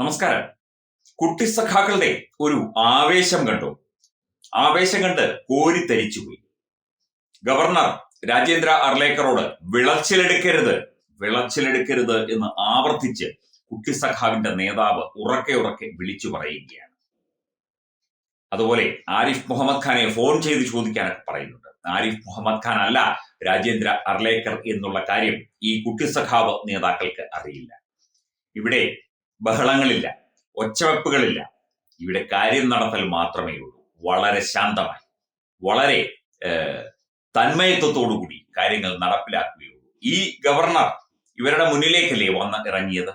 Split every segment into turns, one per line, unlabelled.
നമസ്കാരം. കുട്ടി സഖാക്കളുടെ ഒരു ആവേശം കണ്ടു. ആവേശം കണ്ട് കോരിത്തരിച്ചുപോയി ഗവർണർ രാജേന്ദ്ര അർലേക്കറോട് വിളച്ചിലെടുക്കരുത് വിളച്ചിലെടുക്കരുത് എന്ന് ആവർത്തിച്ച് കുട്ടി സഖാവിന്റെ നേതാവ് ഉറക്കെ ഉറക്കെ വിളിച്ചു പറയുകയാണ്. അതുപോലെ ആരിഫ് മുഹമ്മദ് ഖാനെ ഫോൺ ചെയ്ത് ചോദിക്കാനൊക്കെ പറയുന്നുണ്ട്. ആരിഫ് മുഹമ്മദ് ഖാൻ അല്ല രാജേന്ദ്ര അർലേക്കർ എന്നുള്ള കാര്യം ഈ കുട്ടി സഖാവ് നേതാക്കൾക്ക് അറിയില്ല. ഇവിടെ ബഹളങ്ങളില്ല ഒച്ചവെപ്പുകളില്ല. ഇവിടെ കാര്യം നടത്തൽ മാത്രമേ ഉള്ളൂ. വളരെ ശാന്തമായി വളരെ തന്മയത്വത്തോടുകൂടി കാര്യങ്ങൾ നടപ്പിലാക്കുകയുള്ളൂ ഈ ഗവർണർ ഇവരുടെ മുന്നിലേക്കല്ലേ വന്ന് ഇറങ്ങിയത്?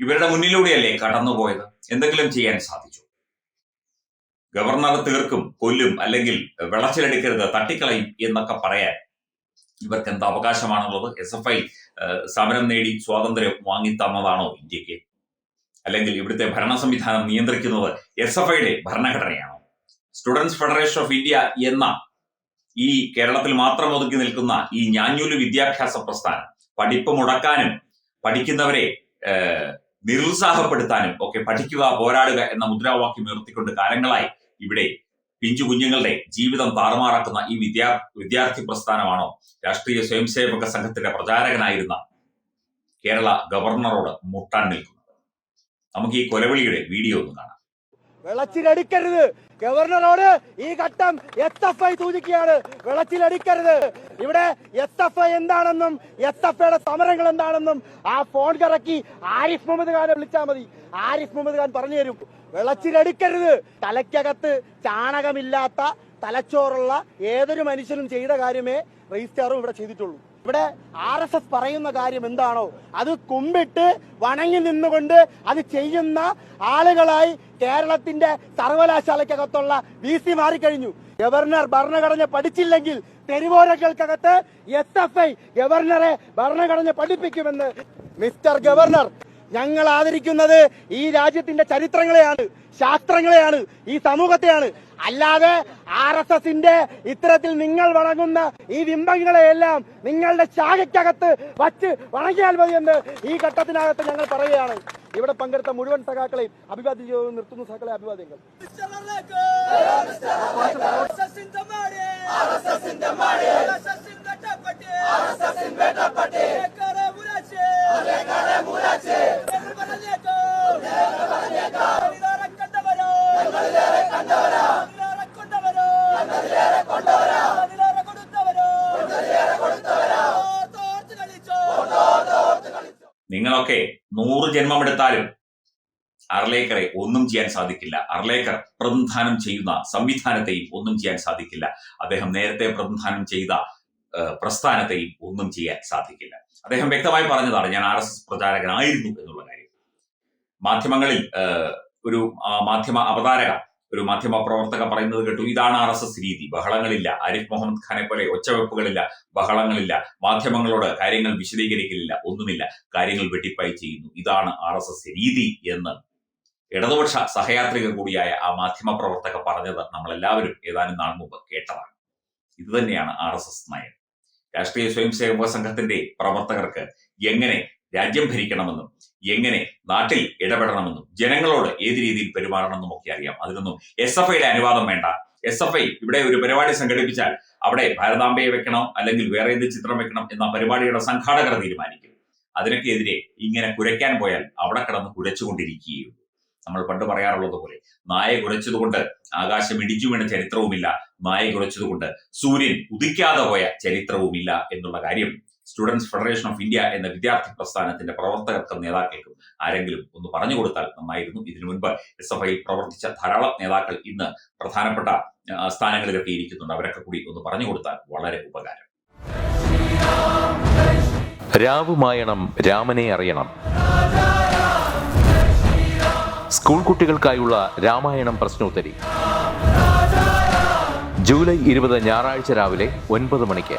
ഇവരുടെ മുന്നിലൂടെയല്ലേ കടന്നുപോയത്? എന്തെങ്കിലും ചെയ്യാൻ സാധിച്ചു? ഗവർണർ തീർക്കും കൊല്ലും അല്ലെങ്കിൽ വിളച്ചിലെടുക്കരുത് തട്ടിക്കളയും എന്നൊക്കെ പറയാൻ ഇവർക്ക് എന്ത് അവകാശമാണുള്ളത് എസ് എഫ് ഐ സമരം നേടി സ്വാതന്ത്ര്യം വാങ്ങിത്തന്നതാണോ ഇന്ത്യയ്ക്ക് അല്ലെങ്കിൽ ഇവിടുത്തെ ഭരണ സംവിധാനം നിയന്ത്രിക്കുന്നത് എസ് എഫ് ഐയുടെ ഭരണഘടനയാണോ? സ്റ്റുഡൻസ് ഫെഡറേഷൻ ഓഫ് ഇന്ത്യ എന്ന ഈ കേരളത്തിൽ മാത്രം ഒതുക്കി നിൽക്കുന്ന ഈ ഞാഞ്ഞൂൽ വിദ്യാഭ്യാസ പ്രസ്ഥാനം പഠിപ്പ് മുടക്കാനും പഠിക്കുന്നവരെ നിരുത്സാഹപ്പെടുത്താനും ഒക്കെ പഠിക്കുക പോരാടുക എന്ന മുദ്രാവാക്യം ഉയർത്തിക്കൊണ്ട് കാലങ്ങളായി ഇവിടെ പിഞ്ചു കുഞ്ഞുങ്ങളുടെ ജീവിതം താറുമാറാക്കുന്ന ഈ വിദ്യാ വിദ്യാർത്ഥി പ്രസ്ഥാനമാണോ രാഷ്ട്രീയ സ്വയംസേവക സംഘത്തിന്റെ പ്രചാരകനായിരുന്ന കേരള ഗവർണറോട് മുട്ടാൻ നിൽക്കുന്നത്? നമുക്ക് ഈ കൊലവിളിയുടെ വീഡിയോ ഒന്ന് കാണാം.
വിളച്ചിലടിക്കരുത് ഗവർണറോട് ഈ ഘട്ടം എസ് എഫ് ഐ സൂചിക്കുകയാണ്. വിളച്ചിലടിക്കരുത് ഇവിടെ എസ് എഫ് ഐ എന്താണെന്നും എസ് എഫ് ഐയുടെ സമരങ്ങൾ എന്താണെന്നും ആ ഫോൺ കറക്കി ആരിഫ് മുഹമ്മദ് ഖാനെ വിളിച്ചാൽ മതി. ആരിഫ് മുഹമ്മദ് ഖാൻ പറഞ്ഞു തരും. വിളച്ചിലടിക്കരുത്. തലയ്ക്കകത്ത് ചാണകമില്ലാത്ത തലച്ചോറുള്ള ഏതൊരു മനുഷ്യനും ചെയ്ത കാര്യമേ രജിസ്ട്രാറും ഇവിടെ ചെയ്തിട്ടുള്ളൂ. ഇവിടെ ആർ എസ് എസ് പറയുന്ന കാര്യം എന്താണോ അത് കുമ്പിട്ട് വണങ്ങി നിന്നുകൊണ്ട് അത് ചെയ്യുന്ന ആളുകളായി കേരളത്തിന്റെ സർവകലാശാലയ്ക്കകത്തുള്ള വി സി മാറിക്കഴിഞ്ഞു. ഗവർണർ ഭരണഘടന പഠിച്ചില്ലെങ്കിൽ തെരുവോരകൾക്കകത്ത് എസ് എഫ് ഐ ഗവർണറെ ഭരണഘടന പഠിപ്പിക്കുമെന്ന് മിസ്റ്റർ ഗവർണർ ഞങ്ങൾ ആദരിക്കുന്നത് ഈ രാജ്യത്തിന്റെ ചരിത്രങ്ങളെയാണ് ശാസ്ത്രങ്ങളെയാണ് ഈ സമൂഹത്തെയാണ്. അല്ലാതെ ആർ എസ് എസിന്റെ ഇത്തരത്തിൽ നിങ്ങൾ വണങ്ങുന്ന ഈ ബിംബങ്ങളെയെല്ലാം നിങ്ങളുടെ ശാഖയ്ക്കകത്ത് വച്ച് വണങ്ങിയാൽ മതി എന്ന് ഈ ഘട്ടത്തിനകത്ത് ഞങ്ങൾ പറയുകയാണ്. ഇവിടെ പങ്കെടുത്ത മുഴുവൻ സഖാക്കളെയും അഭിവാദ്യം നിർത്തുന്ന സഖാക്കളെ അഭിവാദ്യങ്ങൾ.
നിങ്ങളൊക്കെ നൂറ് ജന്മമെടുത്താലും അർലേക്കറെ ഒന്നും ചെയ്യാൻ സാധിക്കില്ല. അർലേക്കർ പ്രതിനിധാനം ചെയ്യുന്ന സംവിധാനത്തെയും ഒന്നും ചെയ്യാൻ സാധിക്കില്ല. അദ്ദേഹം നേരത്തെ പ്രതിനിധാനം ചെയ്ത പ്രസ്ഥാനത്തെയും ഒന്നും ചെയ്യാൻ സാധിക്കില്ല. അദ്ദേഹം വ്യക്തമായി പറഞ്ഞതാണ് ഞാൻ ആർ എസ് എസ് പ്രചാരകനായിരുന്നു എന്നുള്ള കാര്യം. മാധ്യമങ്ങളിൽ ഒരു മാധ്യമ അവതാരക ഒരു മാധ്യമ പ്രവർത്തക പറയുന്നത് കേട്ടു. ഇതാണ് ആർ എസ് എസ് രീതി. ബഹളങ്ങളില്ല. ആരിഫ് മുഹമ്മദ് ഖാനെ പോലെ ഒച്ചവെപ്പുകളില്ല. ബഹളങ്ങളില്ല. മാധ്യമങ്ങളോട് കാര്യങ്ങൾ വിശദീകരിക്കലില്ല. ഒന്നുമില്ല. കാര്യങ്ങൾ വെട്ടിപ്പായി ചെയ്യുന്നു. ഇതാണ് ആർ എസ് എസ് രീതി എന്ന് ഇടതുപക്ഷ സഹയാത്രിക കൂടിയായ ആ മാധ്യമ പ്രവർത്തക പറഞ്ഞത് നമ്മളെല്ലാവരും ഏതാനും നാൾ മുമ്പ് കേട്ടതാണ്. ഇത് തന്നെയാണ് ആർ എസ് എസ് നയം. രാഷ്ട്രീയ സ്വയംസേവക സംഘത്തിന്റെ പ്രവർത്തകർക്ക് എങ്ങനെ രാജ്യം ഭരിക്കണമെന്നും എങ്ങനെ നാട്ടിൽ ഇടപെടണമെന്നും ജനങ്ങളോട് ഏത് രീതിയിൽ പെരുമാറണമെന്നും ഒക്കെ അറിയാം. അതിനൊന്നും എസ് എഫ് ഐയുടെ അനുവാദം വേണ്ട. എസ് എഫ് ഐ ഇവിടെ ഒരു പരിപാടി സംഘടിപ്പിച്ചാൽ അവിടെ ഭാരതാംബയെ വെക്കണം അല്ലെങ്കിൽ വേറെ ഏത് ചിത്രം വെക്കണം എന്ന പരിപാടിയുടെ സംഘാടകർ തീരുമാനിക്കും. അതിനൊക്കെ എതിരെ ഇങ്ങനെ കുരയ്ക്കാൻ പോയാൽ അവിടെ കിടന്ന് കുരച്ചുകൊണ്ടിരിക്കുകയുള്ളൂ നമ്മൾ പണ്ട് പറയാറുള്ളത് പോലെ നായ കുരച്ചതുകൊണ്ട് ആകാശം ഇടിച്ചു വീണ ചരിത്രവുമില്ല. നായ കുരച്ചതുകൊണ്ട് സൂര്യൻ ഉദിക്കാതെ പോയ ചരിത്രവുമില്ല എന്നുള്ള കാര്യം സ്റ്റുഡൻസ് ഫെഡറേഷൻ ഓഫ് ഇന്ത്യ എന്ന വിദ്യാർത്ഥി പ്രസ്ഥാനത്തിന്റെ പ്രവർത്തകർക്കും നേതാക്കൾക്കും ആരെങ്കിലും ഒന്ന് പറഞ്ഞു കൊടുത്താൽ നന്നായിരുന്നു. ഇതിനു മുൻപ് എസ് എഫ് ഐയിൽ പ്രവർത്തിച്ച ധാരാളം നേതാക്കൾ ഇന്ന് പ്രധാനപ്പെട്ട സ്ഥാനങ്ങളിലൊക്കെ ഇരിക്കുന്നുണ്ട്. അവരൊക്കെ കൂടി ഒന്ന് പറഞ്ഞു കൊടുത്താൽ വളരെ ഉപകാരം.
രാവുമായണം രാമനെ അറിയണം. സ്കൂൾ കുട്ടികൾക്കായുള്ള രാമായണം പ്രശ്നോത്തരി. ജൂലൈ ഇരുപത് ഞായറാഴ്ച രാവിലെ ഒൻപത് മണിക്ക്.